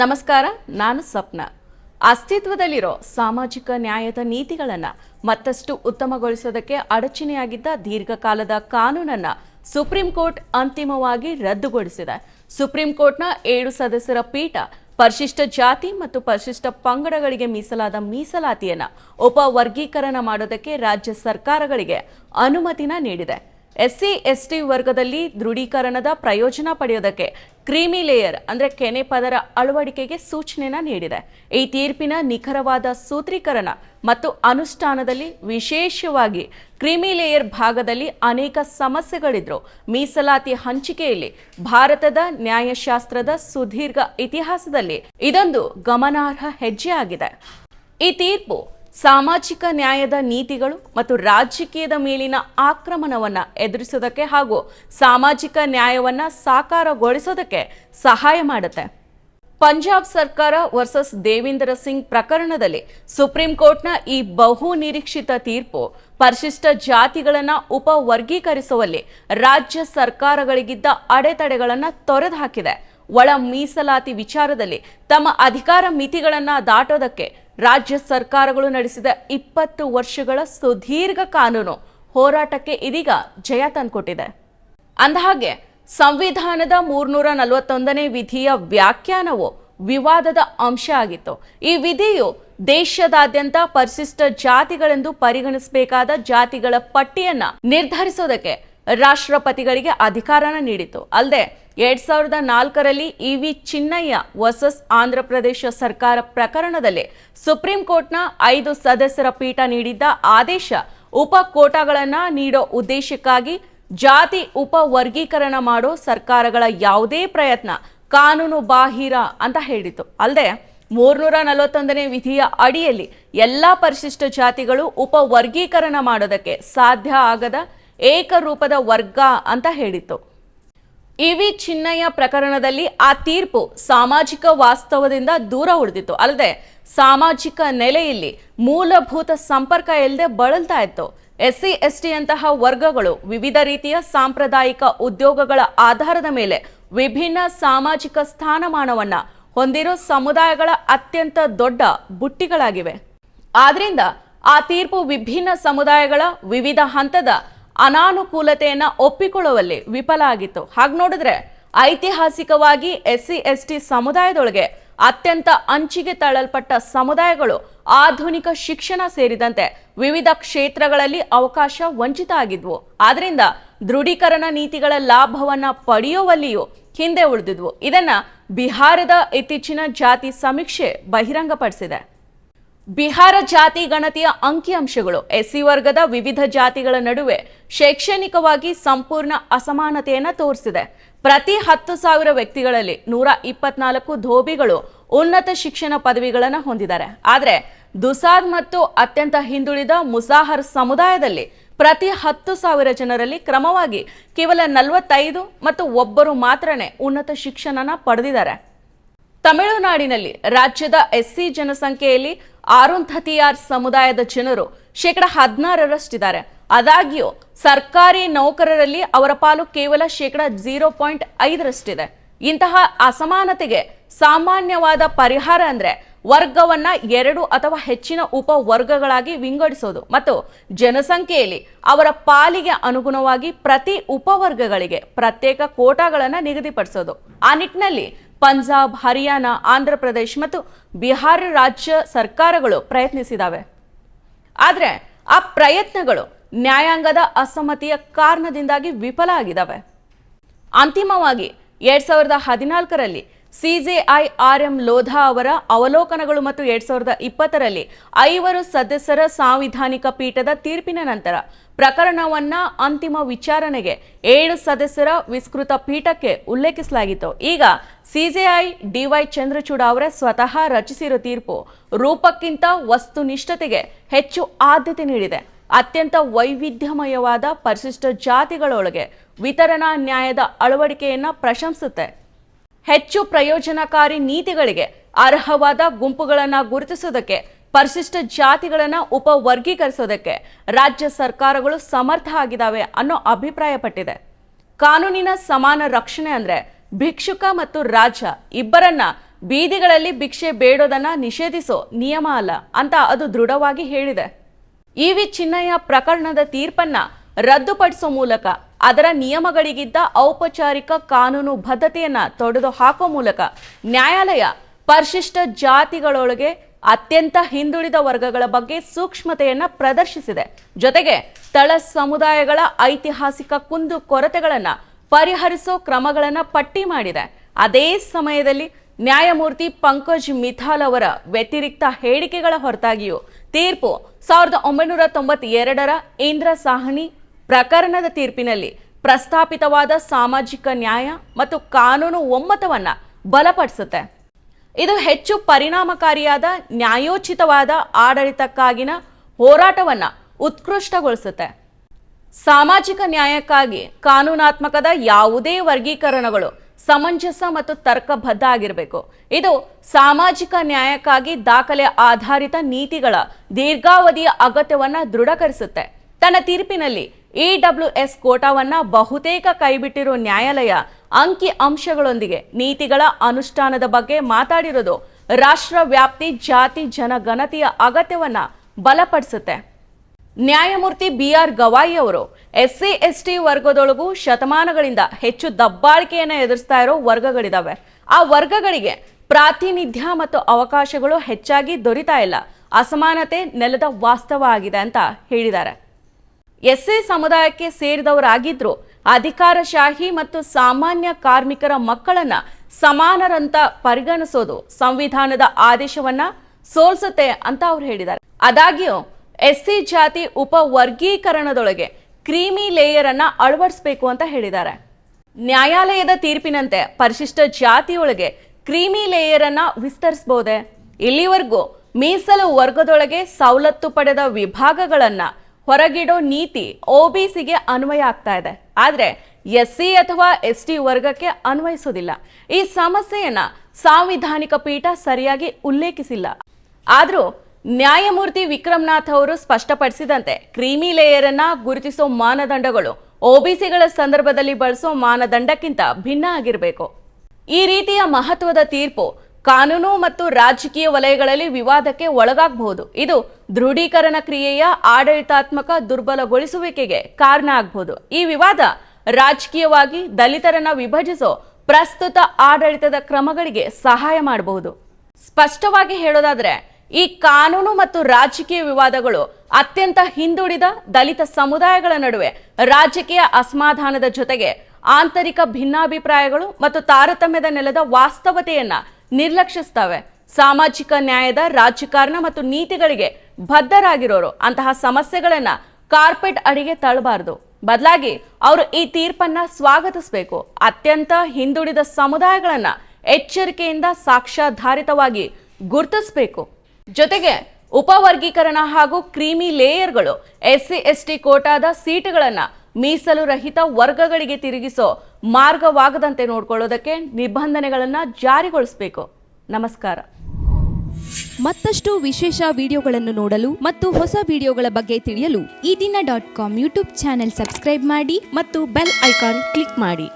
ನಮಸ್ಕಾರ, ನಾನು ಸ್ವಪ್ನ. ಅಸ್ತಿತ್ವದಲ್ಲಿರೋ ಸಾಮಾಜಿಕ ನ್ಯಾಯದ ನೀತಿಗಳನ್ನು ಮತ್ತಷ್ಟು ಉತ್ತಮಗೊಳಿಸೋದಕ್ಕೆ ಅಡಚಣೆಯಾಗಿದ್ದ ದೀರ್ಘಕಾಲದ ಕಾನೂನನ್ನು ಸುಪ್ರೀಂ ಕೋರ್ಟ್ ಅಂತಿಮವಾಗಿ ರದ್ದುಗೊಳಿಸಿದೆ. ಸುಪ್ರೀಂ ಕೋರ್ಟ್ನ ಏಳು ಸದಸ್ಯರ ಪೀಠ ಪರಿಶಿಷ್ಟ ಜಾತಿ ಮತ್ತು ಪರಿಶಿಷ್ಟ ಪಂಗಡಗಳಿಗೆ ಮೀಸಲಾದ ಮೀಸಲಾತಿಯನ್ನು ಉಪವರ್ಗೀಕರಣ ಮಾಡೋದಕ್ಕೆ ರಾಜ್ಯ ಸರ್ಕಾರಗಳಿಗೆ ಅನುಮತಿನ ನೀಡಿದೆ. ಎಸ್ಸಿ, ಎಸ್ಟಿ ವರ್ಗದಲ್ಲಿ ದೃಢೀಕರಣದ ಪ್ರಯೋಜನ ಪಡೆಯೋದಕ್ಕೆ ಕ್ರೀಮಿ ಲೇಯರ್, ಅಂದ್ರೆ ಕೆನೆ ಪದರ ಅಳವಡಿಕೆಗೆ ಸೂಚನೆನ ನೀಡಿದೆ. ಈ ತೀರ್ಪಿನ ನಿಖರವಾದ ಸೂತ್ರೀಕರಣ ಮತ್ತು ಅನುಷ್ಠಾನದಲ್ಲಿ ವಿಶೇಷವಾಗಿ ಕ್ರೀಮಿ ಲೇಯರ್ ಭಾಗದಲ್ಲಿ ಅನೇಕ ಸಮಸ್ಯೆಗಳಿದ್ರು. ಮೀಸಲಾತಿ ಹಂಚಿಕೆಯಲ್ಲಿ ಭಾರತದ ನ್ಯಾಯಶಾಸ್ತ್ರದ ಸುದೀರ್ಘ ಇತಿಹಾಸದಲ್ಲಿ ಇದೊಂದು ಗಮನಾರ್ಹ ಹೆಜ್ಜೆ ಆಗಿದೆ ಈ ತೀರ್ಪು ಸಾಮಾಜಿಕ ನ್ಯಾಯದ ನೀತಿಗಳು ಮತ್ತು ರಾಜಕೀಯದ ಮೇಲಿನ ಆಕ್ರಮಣವನ್ನು ಎದುರಿಸೋದಕ್ಕೆ ಹಾಗೂ ಸಾಮಾಜಿಕ ನ್ಯಾಯವನ್ನು ಸಾಕಾರಗೊಳಿಸೋದಕ್ಕೆ ಸಹಾಯ ಮಾಡುತ್ತೆ. ಪಂಜಾಬ್ ಸರ್ಕಾರ ವರ್ಸಸ್ ದೇವೇಂದ್ರ ಸಿಂಗ್ ಪ್ರಕರಣದಲ್ಲಿ ಸುಪ್ರೀಂ ಕೋರ್ಟ್ನ ಈ ಬಹು ನಿರೀಕ್ಷಿತ ತೀರ್ಪು ಪರಿಶಿಷ್ಟ ಜಾತಿಗಳನ್ನ ಉಪವರ್ಗೀಕರಿಸುವಲ್ಲಿ ರಾಜ್ಯ ಸರ್ಕಾರಗಳಿಗಿದ್ದ ಅಡೆತಡೆಗಳನ್ನ ತೊರೆದುಹಾಕಿದೆ. ಒಳ ಮೀಸಲಾತಿ ವಿಚಾರದಲ್ಲಿ ತಮ್ಮ ಅಧಿಕಾರ ಮಿತಿಗಳನ್ನ ದಾಟೋದಕ್ಕೆ ರಾಜ್ಯ ಸರ್ಕಾರಗಳು ನಡೆಸಿದ ಇಪ್ಪತ್ತು ವರ್ಷಗಳ ಸುದೀರ್ಘ ಕಾನೂನು ಹೋರಾಟಕ್ಕೆ ಇದೀಗ ಜಯ ತಂದುಕೊಟ್ಟಿದೆ. ಅಂದಹಾಗೆ, ಸಂವಿಧಾನದ ಮೂರ್ನೂರ ನಲವತ್ತೊಂದನೇ ವಿಧಿಯ ವ್ಯಾಖ್ಯಾನವು ವಿವಾದದ ಅಂಶ ಆಗಿತ್ತು. ಈ ವಿಧಿಯು ದೇಶದಾದ್ಯಂತ ಪರಿಶಿಷ್ಟ ಜಾತಿಗಳೆಂದು ಪರಿಗಣಿಸಬೇಕಾದ ಜಾತಿಗಳ ಪಟ್ಟಿಯನ್ನ ನಿರ್ಧರಿಸೋದಕ್ಕೆ ರಾಷ್ಟ್ರಪತಿಗಳಿಗೆ ಅಧಿಕಾರನ ನೀಡಿತು ಅಲ್ಲದೆ ಎರಡ್ ಸಾವಿರದ ನಾಲ್ಕರಲ್ಲಿ ಇ ಚಿನ್ನಯ್ಯ ವರ್ಸಸ್ ಆಂಧ್ರಪ್ರದೇಶ ಸರ್ಕಾರ ಪ್ರಕರಣದಲ್ಲಿ ಸುಪ್ರೀಂ ಕೋರ್ಟ್ನ ಐದು ಸದಸ್ಯರ ಪೀಠ ನೀಡಿದ್ದ ಆದೇಶ ಉಪ ಕೋಟಾಗಳನ್ನು ನೀಡೋ ಉದ್ದೇಶಕ್ಕಾಗಿ ಜಾತಿ ಉಪ ವರ್ಗೀಕರಣ ಮಾಡೋ ಸರ್ಕಾರಗಳ ಯಾವುದೇ ಪ್ರಯತ್ನ ಕಾನೂನು ಬಾಹಿರ ಅಂತ ಹೇಳಿತು ಅಲ್ಲದೆ ಮೂರ್ನೂರ ನಲವತ್ತೊಂದನೇ ವಿಧಿಯ ಅಡಿಯಲ್ಲಿ ಎಲ್ಲ ಪರಿಶಿಷ್ಟ ಜಾತಿಗಳು ಉಪ ವರ್ಗೀಕರಣ ಮಾಡೋದಕ್ಕೆ ಸಾಧ್ಯ ಆಗದ ಏಕರೂಪದ ವರ್ಗ ಅಂತ ಹೇಳಿತ್ತು. ಇವಿ ಚಿನ್ನಯ್ಯ ಪ್ರಕರಣದಲ್ಲಿ ಆ ತೀರ್ಪು ಸಾಮಾಜಿಕ ವಾಸ್ತವದಿಂದ ದೂರ ಉಳಿದಿತ್ತು. ಅಲ್ಲದೆ ಸಾಮಾಜಿಕ ನೆಲೆಯಲ್ಲಿ ಮೂಲಭೂತ ಸಂಪರ್ಕ ಇಲ್ಲದೆ ಬಳಲ್ತಾ ಇತ್ತು. ಎಸ್ಸಿ ಎಸ್ ಟಿಯಂತಹ ವರ್ಗಗಳು ವಿವಿಧ ರೀತಿಯ ಸಾಂಪ್ರದಾಯಿಕ ಉದ್ಯೋಗಗಳ ಆಧಾರದ ಮೇಲೆ ವಿಭಿನ್ನ ಸಾಮಾಜಿಕ ಸ್ಥಾನಮಾನವನ್ನ ಹೊಂದಿರೋ ಸಮುದಾಯಗಳ ಅತ್ಯಂತ ದೊಡ್ಡ ಬುಟ್ಟಿಗಳಾಗಿವೆ. ಆದ್ರಿಂದ ಆ ತೀರ್ಪು ವಿಭಿನ್ನ ಸಮುದಾಯಗಳ ವಿವಿಧ ಹಂತದ ಅನಾನುಕೂಲತೆಯನ್ನ ಒಪ್ಪಿಕೊಳ್ಳುವಲ್ಲಿ ವಿಫಲ ಆಗಿತ್ತು. ಹಾಗೆ ನೋಡಿದ್ರೆ ಐತಿಹಾಸಿಕವಾಗಿ ಎಸ್ ಸಿ ಸಮುದಾಯದೊಳಗೆ ಅತ್ಯಂತ ಅಂಚಿಗೆ ತಳ್ಳಲ್ಪಟ್ಟ ಸಮುದಾಯಗಳು ಆಧುನಿಕ ಶಿಕ್ಷಣ ಸೇರಿದಂತೆ ವಿವಿಧ ಕ್ಷೇತ್ರಗಳಲ್ಲಿ ಅವಕಾಶ ವಂಚಿತ ಆಗಿದ್ವು. ಆದ್ರಿಂದ ದೃಢೀಕರಣ ನೀತಿಗಳ ಲಾಭವನ್ನ ಪಡೆಯುವಲ್ಲಿಯೂ ಹಿಂದೆ ಉಳಿದಿದ್ವು. ಇದನ್ನ ಬಿಹಾರದ ಇತ್ತೀಚಿನ ಜಾತಿ ಸಮೀಕ್ಷೆ ಬಹಿರಂಗಪಡಿಸಿದೆ. ಬಿಹಾರ ಜಾತಿ ಗಣತಿಯ ಅಂಕಿಅಂಶಗಳು ಎಸ್ಸಿ ವರ್ಗದ ವಿವಿಧ ಜಾತಿಗಳ ನಡುವೆ ಶೈಕ್ಷಣಿಕವಾಗಿ ಸಂಪೂರ್ಣ ಅಸಮಾನತೆಯನ್ನು ತೋರಿಸಿದೆ. ಪ್ರತಿ ಹತ್ತು ಸಾವಿರ ವ್ಯಕ್ತಿಗಳಲ್ಲಿ ನೂರ ಇಪ್ಪತ್ನಾಲ್ಕು ಧೋಬಿಗಳು ಉನ್ನತ ಶಿಕ್ಷಣ ಪದವಿಗಳನ್ನು ಹೊಂದಿದ್ದಾರೆ. ಆದರೆ ದುಸಾದ್ ಮತ್ತು ಅತ್ಯಂತ ಹಿಂದುಳಿದ ಮುಸಾಹರ್ ಸಮುದಾಯದಲ್ಲಿ ಪ್ರತಿ ಹತ್ತು ಸಾವಿರ ಜನರಲ್ಲಿ ಕ್ರಮವಾಗಿ ಕೇವಲ ನಲವತ್ತೈದು ಮತ್ತು ಒಬ್ಬರು ಮಾತ್ರನೇ ಉನ್ನತ ಶಿಕ್ಷಣನ ಪಡೆದಿದ್ದಾರೆ. ತಮಿಳುನಾಡಿನಲ್ಲಿ ರಾಜ್ಯದ ಎಸ್ಸಿ ಜನಸಂಖ್ಯೆಯಲ್ಲಿ ಆರುಂಧತಿಯಾರ್ ಸಮುದಾಯದ ಜನರು ಶೇಕಡ ಹದಿನಾರರಷ್ಟಿದ್ದಾರೆ. ಆದಾಗ್ಯೂ, ಸರ್ಕಾರಿ ನೌಕರರಲ್ಲಿ ಅವರ ಪಾಲು ಕೇವಲ ಶೇಕಡ ಜೀರೋ ಪಾಯಿಂಟ್ ಐದರಷ್ಟಿದೆ. ಇಂತಹ ಅಸಮಾನತೆಗೆ ಸಾಮಾನ್ಯವಾದ ಪರಿಹಾರ ಅಂದ್ರೆ ವರ್ಗವನ್ನ ಎರಡು ಅಥವಾ ಹೆಚ್ಚಿನ ಉಪ ವರ್ಗಗಳಾಗಿ ವಿಂಗಡಿಸೋದು ಮತ್ತು ಜನಸಂಖ್ಯೆಯಲ್ಲಿ ಅವರ ಪಾಲಿಗೆ ಅನುಗುಣವಾಗಿ ಪ್ರತಿ ಉಪವರ್ಗಗಳಿಗೆ ಪ್ರತ್ಯೇಕ ಕೋಟಾಗಳನ್ನು ನಿಗದಿಪಡಿಸೋದು. ಆ ನಿಟ್ಟಿನಲ್ಲಿ ಪಂಜಾಬ್, ಹರಿಯಾಣ ಆಂಧ್ರಪ್ರದೇಶ್ ಮತ್ತು ಬಿಹಾರ ರಾಜ್ಯ ಸರ್ಕಾರಗಳು ಪ್ರಯತ್ನಿಸಿದಾವೆ. ಆದರೆ ಆ ಪ್ರಯತ್ನಗಳು ನ್ಯಾಯಾಂಗದ ಅಸಮ್ಮತಿಯ ಕಾರಣದಿಂದಾಗಿ ವಿಫಲ ಆಗಿದ್ದಾವೆ ಅಂತಿಮವಾಗಿ ಎರಡ್ ಸಾವಿರದ ಹದಿನಾಲ್ಕರಲ್ಲಿ ಸಿಜೆಐ ಆರ್ ಎಂ ಲೋಧಾ ಅವರ ಅವಲೋಕನಗಳು ಮತ್ತು ಎರಡ್ ಸಾವಿರದ ಇಪ್ಪತ್ತರಲ್ಲಿ ಐವರು ಸದಸ್ಯರ ಸಾಂವಿಧಾನಿಕ ಪೀಠದ ತೀರ್ಪಿನ ನಂತರ ಪ್ರಕರಣವನ್ನ ಅಂತಿಮ ವಿಚಾರಣೆಗೆ ಏಳು ಸದಸ್ಯರ ವಿಸ್ತೃತ ಪೀಠಕ್ಕೆ ಉಲ್ಲೇಖಿಸಲಾಗಿತ್ತು. ಈಗ ಸಿಜೆಐ ಡಿವೈ ಚಂದ್ರಚೂಡ ಅವರೇ ಸ್ವತಃ ರಚಿಸಿರೋ ತೀರ್ಪು ರೂಪಕ್ಕಿಂತ ವಸ್ತುನಿಷ್ಠತೆಗೆ ಹೆಚ್ಚು ಆದ್ಯತೆ ನೀಡಿದೆ. ಅತ್ಯಂತ ವೈವಿಧ್ಯಮಯವಾದ ಪರಿಶಿಷ್ಟ ಜಾತಿಗಳೊಳಗೆ ವಿತರಣಾ ನ್ಯಾಯದ ಅಳವಡಿಕೆಯನ್ನ ಪ್ರಶಂಸುತ್ತೆ. ಹೆಚ್ಚು ಪ್ರಯೋಜನಕಾರಿ ನೀತಿಗಳಿಗೆ ಅರ್ಹವಾದ ಗುಂಪುಗಳನ್ನು ಗುರುತಿಸೋದಕ್ಕೆ ಪರಿಶಿಷ್ಟ ಜಾತಿಗಳನ್ನ ಉಪವರ್ಗೀಕರಿಸೋದಕ್ಕೆ ರಾಜ್ಯ ಸರ್ಕಾರಗಳು ಸಮರ್ಥ ಆಗಿದ್ದಾವೆ ಅನ್ನೋ ಅಭಿಪ್ರಾಯಪಟ್ಟಿದೆ. ಕಾನೂನಿನ ಸಮಾನ ರಕ್ಷಣೆ ಅಂದ್ರೆ ಭಿಕ್ಷುಕ ಮತ್ತು ರಾಜ ಇಬ್ಬರನ್ನ ಬೀದಿಗಳಲ್ಲಿ ಭಿಕ್ಷೆ ಬೇಡೋದನ್ನ ನಿಷೇಧಿಸೋ ನಿಯಮ ಅಲ್ಲ ಅಂತ ಅದು ದೃಢವಾಗಿ ಹೇಳಿದೆ. ಇ ವಿ ಚಿನ್ನಯ್ಯ ಪ್ರಕರಣದ ತೀರ್ಪನ್ನ ರದ್ದುಪಡಿಸೋ ಮೂಲಕ ಅದರ ನಿಯಮಗಳಿಗಿದ್ದ ಔಪಚಾರಿಕ ಕಾನೂನು ಬದ್ಧತೆಯನ್ನ ತೊಡೆದು ಹಾಕೋ ಮೂಲಕ ನ್ಯಾಯಾಲಯ ಪರಿಶಿಷ್ಟ ಜಾತಿಗಳೊಳಗೆ ಅತ್ಯಂತ ಹಿಂದುಳಿದ ವರ್ಗಗಳ ಬಗ್ಗೆ ಸೂಕ್ಷ್ಮತೆಯನ್ನು ಪ್ರದರ್ಶಿಸಿದೆ. ಜೊತೆಗೆ ತಳ ಸಮುದಾಯಗಳ ಐತಿಹಾಸಿಕ ಕುಂದು ಕೊರತೆಗಳನ್ನು ಪರಿಹರಿಸೋ ಕ್ರಮಗಳನ್ನು ಪಟ್ಟಿ ಮಾಡಿದೆ. ಅದೇ ಸಮಯದಲ್ಲಿ ನ್ಯಾಯಮೂರ್ತಿ ಪಂಕಜ್ ಮಿಥಾಲ್ ಅವರ ವ್ಯತಿರಿಕ್ತ ಹೇಳಿಕೆಗಳ ಹೊರತಾಗಿಯೂ ತೀರ್ಪು ಸಾವಿರದ ಒಂಬೈನೂರ ತೊಂಬತ್ತೆರಡರ ಇಂದ್ರ ಸಾಹನಿ ಪ್ರಕರಣದ ತೀರ್ಪಿನಲ್ಲಿ ಪ್ರಸ್ತಾಪಿತವಾದ ಸಾಮಾಜಿಕ ನ್ಯಾಯ ಮತ್ತು ಕಾನೂನು ಒಮ್ಮತವನ್ನು ಬಲಪಡಿಸುತ್ತೆ. ಇದು ಹೆಚ್ಚು ಪರಿಣಾಮಕಾರಿಯಾದ, ನ್ಯಾಯೋಚಿತವಾದ ಆಡಳಿತಕ್ಕಾಗಿನ ಹೋರಾಟವನ್ನು ಉತ್ಕೃಷ್ಟಗೊಳಿಸುತ್ತೆ. ಸಾಮಾಜಿಕ ನ್ಯಾಯಕ್ಕಾಗಿ ಕಾನೂನಾತ್ಮಕದ ಯಾವುದೇ ವರ್ಗೀಕರಣಗಳು ಸಮಂಜಸ ಮತ್ತು ತರ್ಕಬದ್ಧ ಆಗಿರಬೇಕು ಇದು ಸಾಮಾಜಿಕ ನ್ಯಾಯಕ್ಕಾಗಿ ದಾಖಲೆ ಆಧಾರಿತ ನೀತಿಗಳ ದೀರ್ಘಾವಧಿಯ ಅಗತ್ಯವನ್ನು ದೃಢಕರಿಸುತ್ತೆ. ತನ್ನ ತೀರ್ಪಿನಲ್ಲಿ ಇಡಬ್ಲ್ಯೂಎಸ್ ಕೋಟಾವನ್ನ ಬಹುತೇಕ ಕೈಬಿಟ್ಟಿರೋ ನ್ಯಾಯಾಲಯ ಅಂಕಿ ಅಂಶಗಳೊಂದಿಗೆ ನೀತಿಗಳ ಅನುಷ್ಠಾನದ ಬಗ್ಗೆ ಮಾತಾಡಿರೋದು ರಾಷ್ಟ್ರ ವ್ಯಾಪ್ತಿ, ಜಾತಿ ಜನಗಣತಿಯ ಅಗತ್ಯವನ್ನ ಬಲಪಡಿಸುತ್ತೆ. ನ್ಯಾಯಮೂರ್ತಿ ಬಿ ಆರ್ ಗವಾಯಿ ಅವರು ಎಸ್ಸಿ, ಎಸ್ಟಿ ವರ್ಗದೊಳಗೂ ಶತಮಾನಗಳಿಂದ ಹೆಚ್ಚು ದಬ್ಬಾಳಿಕೆಯನ್ನು ಎದುರಿಸ್ತಾ ಇರೋ ವರ್ಗಗಳಿದಾವೆ. ಆ ವರ್ಗಗಳಿಗೆ ಪ್ರಾತಿನಿಧ್ಯ ಮತ್ತು ಅವಕಾಶಗಳು ಹೆಚ್ಚಾಗಿ ದೊರೀತಾ ಇಲ್ಲ. ಅಸಮಾನತೆ ನೆಲದ ವಾಸ್ತವ ಆಗಿದೆ ಅಂತ ಹೇಳಿದ್ದಾರೆ. ಎಸ್ಸಿ ಸಮುದಾಯಕ್ಕೆ ಸೇರಿದವರಾಗಿದ್ರು ಅಧಿಕಾರಶಾಹಿ ಮತ್ತು ಸಾಮಾನ್ಯ ಕಾರ್ಮಿಕರ ಮಕ್ಕಳನ್ನ ಸಮಾನರಂತ ಪರಿಗಣಿಸೋದು ಸಂವಿಧಾನದ ಆದೇಶವನ್ನ ಸೋಲ್ಸುತ್ತೆ ಅಂತ ಅವ್ರು ಹೇಳಿದ್ದಾರೆ ಆದಾಗ್ಯೂ ಎಸ್ಸಿ ಜಾತಿ ಉಪ ವರ್ಗೀಕರಣದೊಳಗೆ ಕ್ರೀಮಿ ಲೇಯರ್ ಅನ್ನ ಅಳವಡಿಸಬೇಕು ಅಂತ ಹೇಳಿದ್ದಾರೆ ನ್ಯಾಯಾಲಯದ ತೀರ್ಪಿನಂತೆ ಪರಿಶಿಷ್ಟ ಜಾತಿಯೊಳಗೆ ಕ್ರೀಮಿ ಲೇಯರ್ ಅನ್ನ ವಿಸ್ತರಿಸಬಹುದೇ ಇಲ್ಲಿವರೆಗೂ ಮೀಸಲು ವರ್ಗದೊಳಗೆ ಸವಲತ್ತು ಪಡೆದ ವಿಭಾಗಗಳನ್ನ ಹೊರಗಿಡೋ ನೀತಿ ಒಬಿಸಿಗೆ ಅನ್ವಯ ಆಗ್ತಾ ಇದೆ. ಆದರೆ ಎಸ್ ಸಿ ಅಥವಾ ಎಸ್ ಟಿ ವರ್ಗಕ್ಕೆ ಅನ್ವಯಿಸೋದಿಲ್ಲ. ಈ ಸಮಸ್ಯೆಯನ್ನ ಸಾಂವಿಧಾನಿಕ ಪೀಠ ಸರಿಯಾಗಿ ಉಲ್ಲೇಖಿಸಿಲ್ಲ. ಆದರೂ ನ್ಯಾಯಮೂರ್ತಿ ವಿಕ್ರಮ್ನಾಥ್ ಅವರು ಸ್ಪಷ್ಟಪಡಿಸಿದಂತೆ ಕ್ರೀಮಿ ಲೇಯರ್ ಗುರುತಿಸೋ ಮಾನದಂಡಗಳು ಒಬಿಸಿಗಳ ಸಂದರ್ಭದಲ್ಲಿ ಬಳಸೋ ಮಾನದಂಡಕ್ಕಿಂತ ಭಿನ್ನ ಆಗಿರಬೇಕು. ಈ ರೀತಿಯ ಮಹತ್ವದ ತೀರ್ಪು ಕಾನೂನು ಮತ್ತು ರಾಜಕೀಯ ವಲಯಗಳಲ್ಲಿ ವಿವಾದಕ್ಕೆ ಒಳಗಾಗಬಹುದು. ಇದು ದೃಢೀಕರಣ ಕ್ರಿಯೆಯ ಆಡಳಿತಾತ್ಮಕ ದುರ್ಬಲಗೊಳಿಸುವಿಕೆಗೆ ಕಾರಣ ಆಗಬಹುದು. ಈ ವಿವಾದ ರಾಜಕೀಯವಾಗಿ ದಲಿತರನ್ನ ವಿಭಜಿಸೋ ಪ್ರಸ್ತುತ ಆಡಳಿತದ ಕ್ರಮಗಳಿಗೆ ಸಹಾಯ ಮಾಡಬಹುದು. ಸ್ಪಷ್ಟವಾಗಿ ಹೇಳೋದಾದ್ರೆ, ಈ ಕಾನೂನು ಮತ್ತು ರಾಜಕೀಯ ವಿವಾದಗಳು ಅತ್ಯಂತ ಹಿಂದುಳಿದ ದಲಿತ ಸಮುದಾಯಗಳ ನಡುವೆ ರಾಜಕೀಯ ಅಸಮಾಧಾನದ ಜೊತೆಗೆ ಆಂತರಿಕ ಭಿನ್ನಾಭಿಪ್ರಾಯಗಳು ಮತ್ತು ತಾರತಮ್ಯದ ನೆಲದ ವಾಸ್ತವತೆಯನ್ನ ನಿರ್ಲಕ್ಷಿಸ್ತವೆ. ಸಾಮಾಜಿಕ ನ್ಯಾಯದ, ರಾಜಕಾರಣ ಮತ್ತು ನೀತಿಗಳಿಗೆ ಬದ್ಧರಾಗಿರೋರು ಅಂತಹ ಸಮಸ್ಯೆಗಳನ್ನ ಕಾರ್ಪೆಟ್ ಅಡಿಗೆ ತಳ್ಳಬಾರದು. ಬದಲಾಗಿ ಅವರು ಈ ತೀರ್ಪನ್ನ ಸ್ವಾಗತಿಸಬೇಕು. ಅತ್ಯಂತ ಹಿಂದುಳಿದ ಸಮುದಾಯಗಳನ್ನ ಎಚ್ಚರಿಕೆಯಿಂದ ಸಾಕ್ಷ್ಯಾಧಾರಿತವಾಗಿ ಗುರುತಿಸಬೇಕು. ಜೊತೆಗೆ ಉಪವರ್ಗೀಕರಣ ಹಾಗೂ ಕ್ರೀಮಿ ಲೇಯರ್ಗಳು ಎಸ್ಸಿ, ಎಸ್ಟಿ ಕೋಟಾದ ಸೀಟುಗಳನ್ನ ಮೀಸಲು ರಹಿತ ವರ್ಗಗಳಿಗೆ ತಿರುಗಿಸೋ ಮಾರ್ಗವಾಗದಂತೆ ನೋಡ್ಕೊಳ್ಳೋದಕ್ಕೆ ನಿಬಂಧನೆಗಳನ್ನು ಜಾರಿಗೊಳಿಸಬೇಕು. ನಮಸ್ಕಾರ. ಮತ್ತಷ್ಟು ವಿಶೇಷ ವಿಡಿಯೋಗಳನ್ನು ನೋಡಲು ಮತ್ತು ಹೊಸ ವಿಡಿಯೋಗಳ ಬಗ್ಗೆ ತಿಳಿಯಲು ಈ ದಿನ dot com YouTube channel subscribe ಮಾಡಿ ಮತ್ತು ಬೆಲ್ ಐಕಾನ್ ಕ್ಲಿಕ್ ಮಾಡಿ.